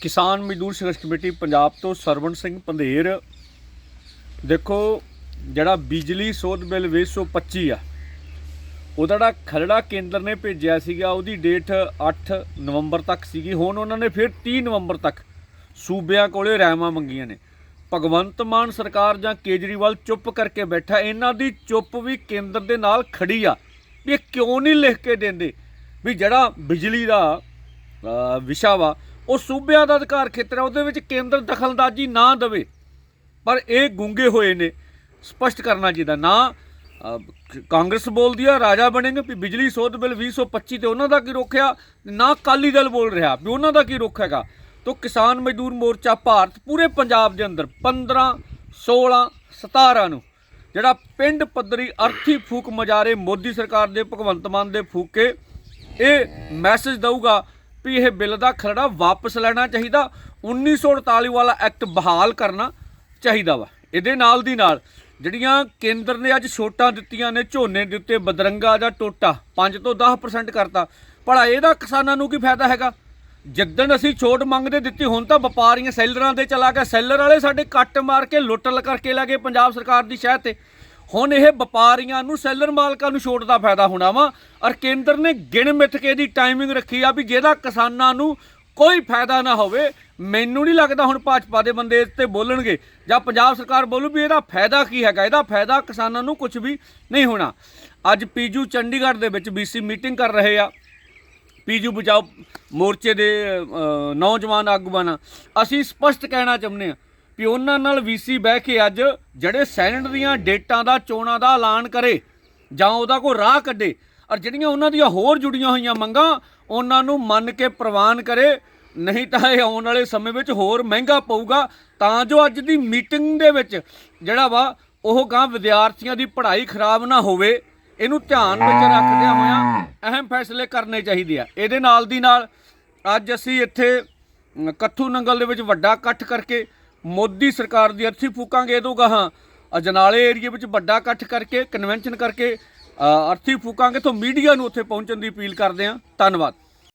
ਕਿਸਾਨ ਮਜ਼ਦੂਰ ਸੰਘਰਸ਼ ਕਮੇਟੀ ਪੰਜਾਬ ਤੋਂ ਸਰਵਣ ਸਿੰਘ ਪੰਧੇਰ। ਦੇਖੋ, ਜਿਹੜਾ ਬਿਜਲੀ ਸੋਧ ਬਿੱਲ 2025 ਆ, ਉਹਦਾ ਜਿਹੜਾ ਖਰੜਾ ਕੇਂਦਰ ਨੇ ਭੇਜਿਆ ਸੀਗਾ, ਉਹਦੀ ਡੇਟ 8 ਨਵੰਬਰ ਤੱਕ ਸੀਗੀ। ਹੁਣ ਉਹਨਾਂ ਨੇ ਫਿਰ 30 ਨਵੰਬਰ ਤੱਕ ਸੂਬਿਆਂ ਕੋਲੇ ਰਹਿਮਾਂ ਮੰਗੀਆਂ ਨੇ। ਭਗਵੰਤ ਮਾਨ ਸਰਕਾਰ ਜਾਂ ਕੇਜਰੀਵਾਲ ਚੁੱਪ ਕਰਕੇ ਬੈਠਾ, ਇਹਨਾਂ ਦੀ ਚੁੱਪ ਵੀ ਕੇਂਦਰ ਦੇ ਨਾਲ ਖੜੀ ਆ। ਇਹ ਕਿਉਂ ਨਹੀਂ ਲਿਖ ਕੇ ਦਿੰਦੇ? ਵੀ ਜਿਹੜਾ ਬਿਜਲੀ ਦਾ ਵਿਸ਼ਾ ਵਾ ਉਹ ਸੂਬਿਆਂ ਦਾ ਅਧਿਕਾਰ ਖੇਤਰ ਹੈ, ਉਹਦੇ ਵਿੱਚ ਕੇਂਦਰ ਦਖਲਅੰਦਾਜ਼ੀ ਨਾ ਦੇਵੇ। ਪਰ ਇਹ ਗੁੰਗੇ ਹੋਏ ਨੇ, ਸਪਸ਼ਟ ਕਰਨਾ ਚਾਹੀਦਾ। ਨਾ ਕਾਂਗਰਸ ਬੋਲਦੀ ਆ, ਰਾਜਾ ਬਣੇਗੇ ਵੀ ਬਿਜਲੀ ਸੋਧ ਬਿੱਲ 2025 ਤੇ ਉਹਨਾਂ ਦਾ ਕੀ ਰੋਕਿਆ ਨਾ ਅਕਾਲੀ ਦਲ ਬੋਲ ਰਿਹਾ, ਵੀ ਉਹਨਾਂ ਦਾ ਕੀ ਰੁੱਖ ਹੈਗਾ? ਤੋ ਕਿਸਾਨ ਮਜ਼ਦੂਰ ਮੋਰਚਾ ਭਾਰਤ ਪੂਰੇ ਪੰਜਾਬ ਦੇ ਅੰਦਰ 15 16 17 ਨੂੰ, ਜਿਹੜਾ ਪਿੰਡ ਪੱਧਰੀ ਅਰਥੀ ਫੂਕ ਮਜਾਰੇ ਮੋਦੀ ਸਰਕਾਰ ਦੇ, ਭਗਵੰਤ ਮਾਨ ਦੇ ਫੂਕੇ, ਇਹ ਮੈਸੇਜ ਦਊਗਾ ਵੀ ਇਹ ਬਿੱਲ ਦਾ ਖਰੜਾ ਵਾਪਸ ਲੈਣਾ ਚਾਹੀਦਾ 1948 ਵਾਲਾ ਐਕਟ ਬਹਾਲ ਕਰਨਾ ਚਾਹੀਦਾ ਵਾ, ਇਹਦੇ ਨਾਲ ਦੀ ਨਾਲ ਜਿਹੜੀਆਂ ਕੇਂਦਰ ਨੇ ਅੱਜ ਛੋਟਾਂ ਦਿੱਤੀਆਂ ਨੇ, ਝੋਨੇ ਦੇ ਉੱਤੇ ਬਦਰੰਗਾ ਜਾਂ ਟੋਟਾ 5 ਤੋਂ 10% ਕਰਤਾ, ਭਲਾ ਇਹਦਾ ਕਿਸਾਨਾਂ ਨੂੰ ਕੀ ਫਾਇਦਾ ਹੈਗਾ? ਜਿੱਦਣ ਅਸੀਂ ਛੋਟ ਮੰਗਦੇ ਦਿੱਤੀ, ਹੁਣ ਤਾਂ ਵਪਾਰੀਆਂ ਸੈਲਰਾਂ ਦੇ ਚਲਾ ਗਿਆ, ਸੈਲਰ ਵਾਲੇ ਸਾਡੇ ਕੱਟ ਮਾਰ ਕੇ ਲੁੱਟ ਲ ਕਰਕੇ ਲੈ ਗਏ ਪੰਜਾਬ ਸਰਕਾਰ ਦੀ ਸ਼ਹਿ ਤੇ। ਹੁਣ ਇਹ ਵਪਾਰੀਆਂ ਨੂੰ, ਸੈਲਰ ਮਾਲਕਾਂ ਨੂੰ ਛੋਟ ਦਾ ਫਾਇਦਾ ਹੋਣਾ ਵਾ। ਔਰ ਕੇਂਦਰ ਨੇ ਗਿਣ ਮਿੱਥ ਕੇ ਦੀ ਟਾਈਮਿੰਗ ਰੱਖੀ ਆ ਵੀ ਜਿਹਦਾ ਕਿਸਾਨਾਂ ਨੂੰ ਕੋਈ ਫਾਇਦਾ ਨਾ ਹੋਵੇ, ਮੈਨੂੰ ਨਹੀਂ ਲੱਗਦਾ ਹੁਣ ਭਾਜਪਾ ਦੇ ਬੰਦੇ ਤੇ ਬੋਲਣਗੇ। ਜਾਂ ਪੰਜਾਬ ਸਰਕਾਰ ਬੋਲੂ ਵੀ ਇਹਦਾ ਫਾਇਦਾ ਕੀ ਹੈਗਾ? ਇਹਦਾ ਫਾਇਦਾ ਕਿਸਾਨਾਂ ਨੂੰ ਕੁਝ ਵੀ ਨਹੀਂ ਹੋਣਾ। ਅੱਜ ਪੀਜੂ ਚੰਡੀਗੜ੍ਹ ਦੇ ਵਿੱਚ ਬੀਸੀ ਮੀਟਿੰਗ ਕਰ ਰਹੇ ਆ। ਪੀਜੂ ਬਚਾਓ ਮੋਰਚੇ ਦੇ ਨੌਜਵਾਨ ਆਗੂਆਂ ਨਾਲ। ਅਸੀਂ ਸਪਸ਼ਟ ਕਹਿਣਾ ਚਾਹੁੰਦੇ ਹਾਂ ਵੀ ਉਹਨਾਂ ਨਾਲ ਵੀਸੀ ਬਹਿ ਕੇ ਅੱਜ ਜਿਹੜੇ ਸੈਨੇਟ ਦੀਆਂ ਡੇਟਾਂ ਦਾ, ਚੋਣਾਂ ਦਾ ਐਲਾਨ ਕਰੇ ਜਾਂ ਉਹਦਾ ਕੋਈ ਰਾਹ ਕੱਢੇ। ਔਰ ਜਿਹੜੀਆਂ ਉਹਨਾਂ ਦੀਆਂ ਹੋਰ ਜੁੜੀਆਂ ਹੋਈਆਂ ਮੰਗਾਂ, ਉਹਨਾਂ ਨੂੰ ਮੰਨ ਕੇ ਪ੍ਰਵਾਨ ਕਰੇ। ਨਹੀਂ ਤਾਂ ਇਹ ਆਉਣ ਵਾਲੇ ਸਮੇਂ ਵਿੱਚ ਹੋਰ ਮਹਿੰਗਾ ਪਊਗਾ। ਤਾਂ ਜੋ ਅੱਜ ਦੀ ਮੀਟਿੰਗ ਦੇ ਵਿੱਚ ਜਿਹੜਾ ਵਾ, ਉਹ ਗਾਂ ਵਿਦਿਆਰਥੀਆਂ ਦੀ ਪੜ੍ਹਾਈ ਖਰਾਬ ਨਾ ਹੋਵੇ। ਇਹਨੂੰ ਧਿਆਨ ਵਿੱਚ ਰੱਖਦਿਆਂ ਹੋਇਆਂ ਅਹਿਮ ਫੈਸਲੇ ਕਰਨੇ ਚਾਹੀਦੇ ਆ। ਇਹਦੇ ਨਾਲ ਦੀ ਨਾਲ ਅੱਜ ਅਸੀਂ ਇੱਥੇ ਕੱਥੂ ਨੰਗਲ ਦੇ ਵਿੱਚ ਵੱਡਾ ਇਕੱਠ ਕਰਕੇ ਮੋਦੀ ਸਰਕਾਰ ਦੀ ਅਰਥੀ ਫੂਕਾਂਗੇ ਇਹਦੋਂ ਗਾਹਾਂ। ਅਜਨਾਲੇ ਏਰੀਆ ਵਿੱਚ ਵੱਡਾ ਇਕੱਠ ਕਰਕੇ ਕਨਵੈਨਸ਼ਨ ਕਰਕੇ ਅਰਥੀ ਫੂਕਾਂਗੇ, ਤੋਂ ਮੀਡੀਆ ਨੂੰ ਉੱਥੇ ਪਹੁੰਚਣ ਦੀ ਅਪੀਲ ਕਰਦੇ ਹਾਂ। ਧੰਨਵਾਦ।